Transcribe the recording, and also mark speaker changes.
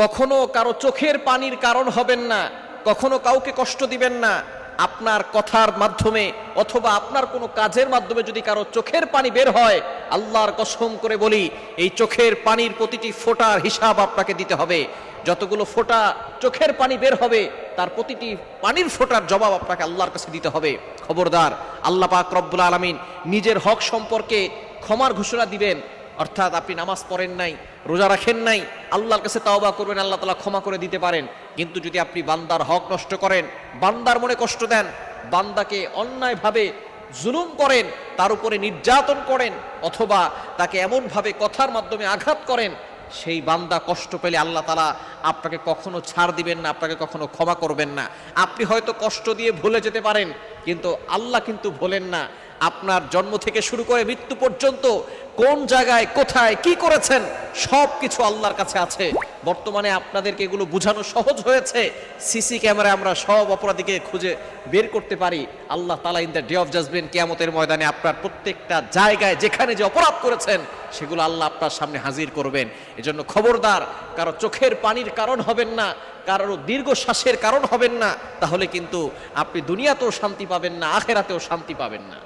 Speaker 1: কখনো কারও চোখের পানির কারণ হবেন না, কখনো কাউকে কষ্ট দিবেন না। আপনার কথার মাধ্যমে অথবা আপনার কোনো কাজের মাধ্যমে যদি কারও চোখের পানি বের হয়, আল্লাহর কসম করে বলি, এই চোখের পানির প্রতিটি ফোটার হিসাব আপনাকে দিতে হবে। যতগুলো ফোটা চোখের পানি বের হবে, তার প্রতিটি পানির ফোঁটার জবাব আপনাকে আল্লাহর কাছে দিতে হবে। খবরদার, আল্লাহ পাক রব্বুল আলমিন নিজের হক সম্পর্কে ক্ষমার ঘোষণা দিবেন। অর্থাৎ আপনি নামাজ পড়েন নাই, রোজা রাখেন নাই, আল্লাহর কাছে তাওবা করবেন, আল্লাহ তালা ক্ষমা করে দিতে পারেন। কিন্তু যদি আপনি বান্দার হক নষ্ট করেন, বান্দার মনে কষ্ট দেন, বান্দাকে অন্যায়ভাবে জুলুম করেন, তার উপরে নির্যাতন করেন, অথবা তাকে এমনভাবে কথার মাধ্যমে আঘাত করেন, সেই বান্দা কষ্ট পেলে আল্লাহ তালা আপনাকে কখনো ছাড় দিবেন না, আপনাকে কখনো ক্ষমা করবেন না। আপনি হয়তো কষ্ট দিয়ে ভুলে যেতে পারেন, কিন্তু আল্লাহ কিন্তু ভোলেন না। আপনার জন্ম থেকে শুরু করে মৃত্যু পর্যন্ত কোন জায়গায়, কোথায়, কি করেছেন সব কিছু আল্লাহর কাছে আছে। বর্তমানে আপনাদেরকে এগুলো বোঝানো সহজ হয়েছে। সিসি ক্যামেরায় আমরা সব অপরাধীকে খুঁজে বের করতে পারি। আল্লাহ তালা in the day of judgement কেয়ামতের ময়দানে আপনার প্রত্যেকটা জায়গায় যেখানে যে অপরাধ করেছেন, সেগুলো আল্লাহ আপনার সামনে হাজির করবেন। এজন্য খবরদার, কারও চোখের পানির কারণ হবেন না কারও দীর্ঘশ্বাসের কারণ হবেন না, তাহলে কিন্তু আপনি দুনিয়াতেও শান্তি পাবেন না, আখেরাতেও শান্তি পাবেন না।